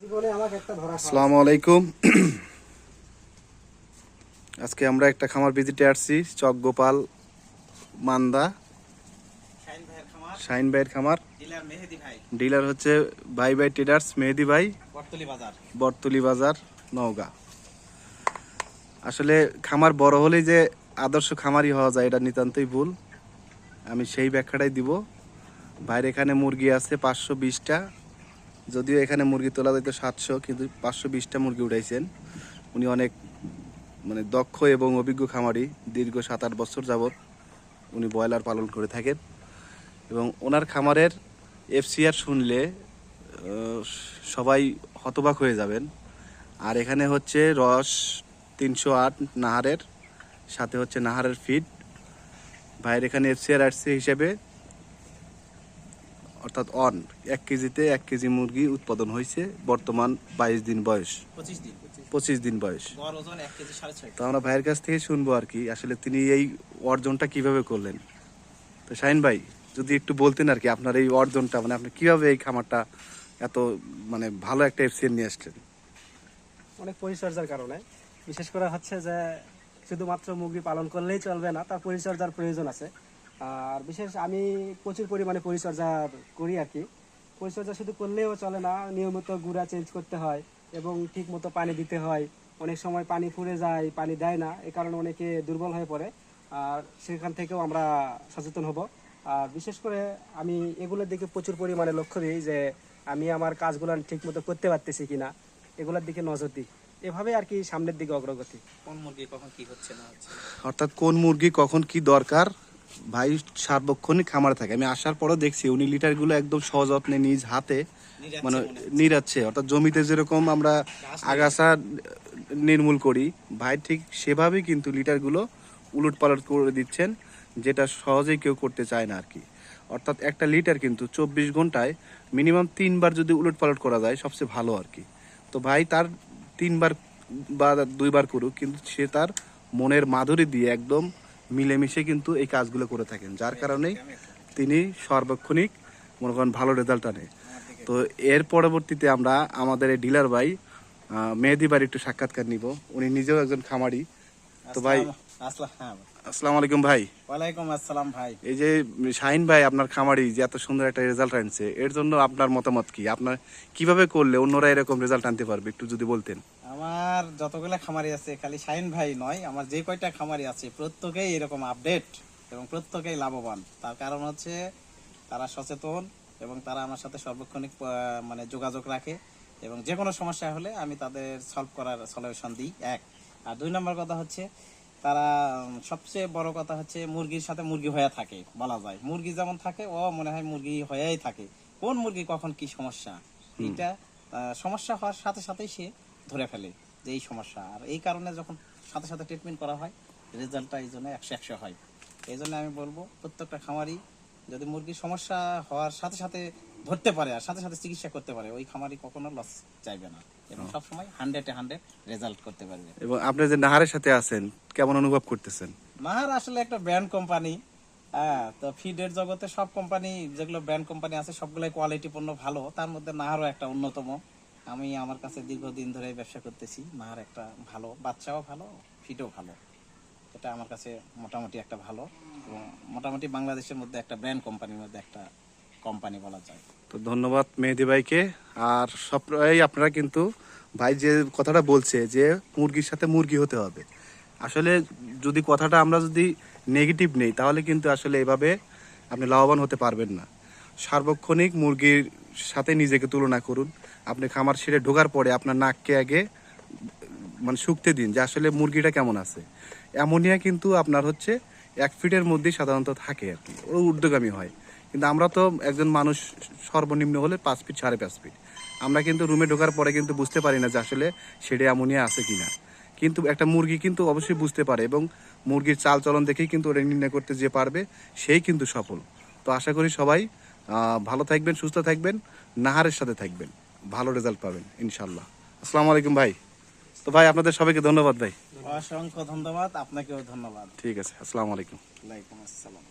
আসসালামু আলাইকুম। আজকে আমরা একটা খামার ভিজিটে আসছি চক গোপাল মান্দা। শাহিন ভাইয়ের খামার। শাইন ভাইয়ের খামার। ডিলার মেহেদি হচ্ছে ভাই ভাই ট্রেডার্স মেহেদি ভাই। বটতলি বাজার। বটতলি বাজার নওগাঁ। আসলে খামার বড় হলেই যে আদর্শ খামারই হওয়া যায় এটা নিতান্তই ভুল। আমি সেই ব্যাখ্যাটাই দিব। বাইরে এখানে মুরগি আছে পাঁচশো বিশটা। যদিও এখানে মুরগি তোলা যেত সাতশো, কিন্তু পাঁচশো বিশটা মুরগি উঠাইছেন। উনি অনেক মানে দক্ষ এবং অভিজ্ঞ খামারি, দীর্ঘ সাত আট বছর যাবৎ উনি ব্রয়লার পালন করে থাকেন। এবং ওনার খামারের এফসিআর শুনলে সবাই হতবাক হয়ে যাবেন। আর এখানে হচ্ছে রস তিনশো আট নাহারের, সাথে হচ্ছে নাহারের ফিড। ভাইয়ের এখানে এফসিআর আসছে হিসেবে অর্থাৎ অন এক কেজিতে এক কেজি মুরগি উৎপাদন হয়েছে বর্তমান বাইশ দিন বয়স। পঁচিশ দিন বয়স। তো আমরা ভাইয়ের কাছ থেকে শুনব আর কি আসলে তিনি এই অর্জনটা কীভাবে করলেন। তো শাহিন ভাই যদি একটু বলতেন আর কি আপনার এই অর্জনটা মানে আপনি কীভাবে এই খামারটা এত মানে ভালো একটা এফসিএন নিয়ে আসলেন? অনেক পরিচর্যার কারণে। বিশেষ করে হচ্ছে যে শুধুমাত্র মুরগি পালন করলেই চলবে না তার পরিচর্যার প্রয়োজন আছে। আর বিশেষ আমি প্রচুর পরিমাণে পরিচর্যা করি আর কি। পরিচর্যা শুধু করলেও চলে না নিয়মিত গুঁড়া চেঞ্জ করতে হয় এবং ঠিক মতো পানি দিতে হয়। অনেক সময় পানি ফুরে যায় পানি দেয় না এ কারণে অনেকে দুর্বল হয়ে পড়ে। আর সেখান থেকেও আমরা সচেতন হব। আর বিশেষ করে আমি এগুলোর দিকে প্রচুর পরিমাণে লক্ষ্য দিই যে আমি আমার কাজগুলো ঠিক মতো করতে পারতেছি কিনা এগুলোর দিকে নজর দিই। এভাবে আর কি সামনের দিকে অগ্রগতি। কোন মুরগি কখন কি হচ্ছে না হচ্ছে? অর্থাৎ কোন মুরগি কখন কি দরকার ভাই সার্বক্ষণিক খামারে থাকে। আমি আসার পরও দেখছি উনি লিটারগুলো একদম সযত্নে নিজ হাতে মানে নিরাচ্ছে। অর্থাৎ জমিতে যেরকম আমরা আগাছা নির্মূল করি ভাই ঠিক সেভাবেই কিন্তু লিটারগুলো উলট পালট করে দিচ্ছেন যেটা সহজেই কেউ করতে চায় না আর কি অর্থাৎ একটা লিটার কিন্তু চব্বিশ ঘন্টায় মিনিমাম তিনবার যদি উলট পালট করা যায় সবচেয়ে ভালো আর কি তো ভাই তার তিনবার বা দুইবার করুক কিন্তু সে তার মনের মাধুরী দিয়ে একদম মিলেমিশে কিন্তু এই কাজগুলো করে থাকেন যার কারণে তিনি সর্বক্ষণিক মনে করেন ভালো রেজাল্ট আনে। তো এর পরবর্তীতে আমরা আমাদের এই ডিলার ভাই মেহেদি বাড়ি একটু সাক্ষাৎকার নিব। উনি নিজেও একজন খামারি। তো ভাই আসসালাম- হ্যাঁ। আসসালামু আলাইকুম ভাই। ওয়ালাইকুম আসসালাম ভাই। এই যে শাহিন ভাই আপনার খামারি যে এত সুন্দর একটা রেজাল্ট আনছে এর জন্য আপনার মতামত কি? আপনার কীভাবে করলে অন্যরা এরকম রেজাল্ট আনতে পারবে একটু যদি বলতেন। আমার যতগুলো খামারি আছে খালি শাহিন ভাই নয় আমার যে কয়টা খামারি আছে প্রত্যেকেই এরকম আপডেট এবং প্রত্যেকেই লাভবান। তার কারণ হচ্ছে তারা সচেতন এবং তারা আমার সাথে সর্বক্ষণিক মানে যোগাযোগ রাখে এবং যে কোনো সমস্যা হলে আমি তাদের সলভ করার সলিউশন দিই এক। আর দুই নম্বর কথা হচ্ছে তারা সবচেয়ে বড় কথা হচ্ছে মুরগির সাথে মুরগি হয়ে থাকে বলা যায়। মুরগি যেমন থাকে ও মনে হয় মুরগি হয়েই থাকে। কোন মুরগি কখন কি সমস্যা? এটা সমস্যা হওয়ার সাথে সাথেই সে ধরে ফেলে। যে এই সমস্যা। আর এই কারণে যখন সাথে সাথে ট্রিটমেন্ট করা হয় রেজাল্টটা এই জন্য একশো একশো হয়। এই জন্য আমি বলব প্রত্যেকটা খামারি যদি মুরগির সমস্যা হওয়ার সাথে সাথে ধরতে পারে আর সাথে সাথে চিকিৎসা করতে পারে ওই খামারি কখনো লস চাইবে না। এবং সবসময় হান্ড্রেডে হান্ড্রেড রেজাল্ট করতে পারবে। এবং আপনি যে নাহারের সাথে আছেন কেমন অনুভব করতেছেন? নাহার আসলে একটা ব্র্যান্ড কোম্পানি হ্যাঁ তো ফিডের জগতে সব কোম্পানি যেগুলো ব্র্যান্ড কোম্পানি আছে সবগুলাই কোয়ালিটি পণ্য ভালো তার মধ্যে নাহারও একটা অন্যতম। আমি আমার কাছে দীর্ঘদিন ধরে ব্যবসা করতেছি। নাহার একটা ভালো, বাচ্চাও ভালো, ফিটও ভালো। এটা আমার কাছে মোটামুটি একটা ভালো এবং মোটামুটি বাংলাদেশের মধ্যে একটা ব্র্যান্ড কোম্পানির মধ্যে একটা কোম্পানি বলা যায়। তো ধন্যবাদ মেহেদি ভাইকে। আর সবাই আপনারা কিন্তু ভাই যে কথাটা বলছে যে মুরগির সাথে মুরগি হতে হবে। আসলে যদি কথাটা আমরা যদি নেগেটিভ নেই, তাহলে কিন্তু আসলে এভাবে আপনি লাভবান হতে পারবেন না। সার্বক্ষণিক মুরগির সাথে নিজেকে তুলনা করুন। আপনি খামার সেরে ঢোকার পরে আপনার নাককে আগে মানে শুকতে দিন যে আসলে মুরগিটা কেমন আছে। অ্যামোনিয়া কিন্তু আপনার হচ্ছে এক ফিটের মধ্যেই সাধারণত থাকে আর কি। ও ঊর্ধ্বগামী হয়। কিন্তু আমরা তো একজন মানুষ সর্বনিম্ন হলে পাঁচ ফিট সাড়ে পাঁচ ফিট। আমরা কিন্তু রুমে ঢোকার পরে কিন্তু বুঝতে পারি না যে আসলে সেটা অ্যামোনিয়া আছে কিনা। কিন্তু একটা মুরগি কিন্তু অবশ্যই বুঝতে পারে এবং মুরগির চাল চলন দেখেই কিন্তু ওটা নির্ণয় করতে যে পারবে, সেই কিন্তু সফল। তো আশা করি সবাই ভালো থাকবেন, সুস্থ থাকবেন, নাহারের সাথে থাকবেন। ভালো রেজাল্ট পাবেন ইনশাল্লাহ আসসালামু আলাইকুম ভাই। তো ভাই আপনাদের সবাইকে ধন্যবাদ ভাই। অসংখ্য ধন্যবাদ আপনাকেও ধন্যবাদ। ঠিক আছে আসসালামু আলাইকুম। ওয়ালাইকুম আসসালাম।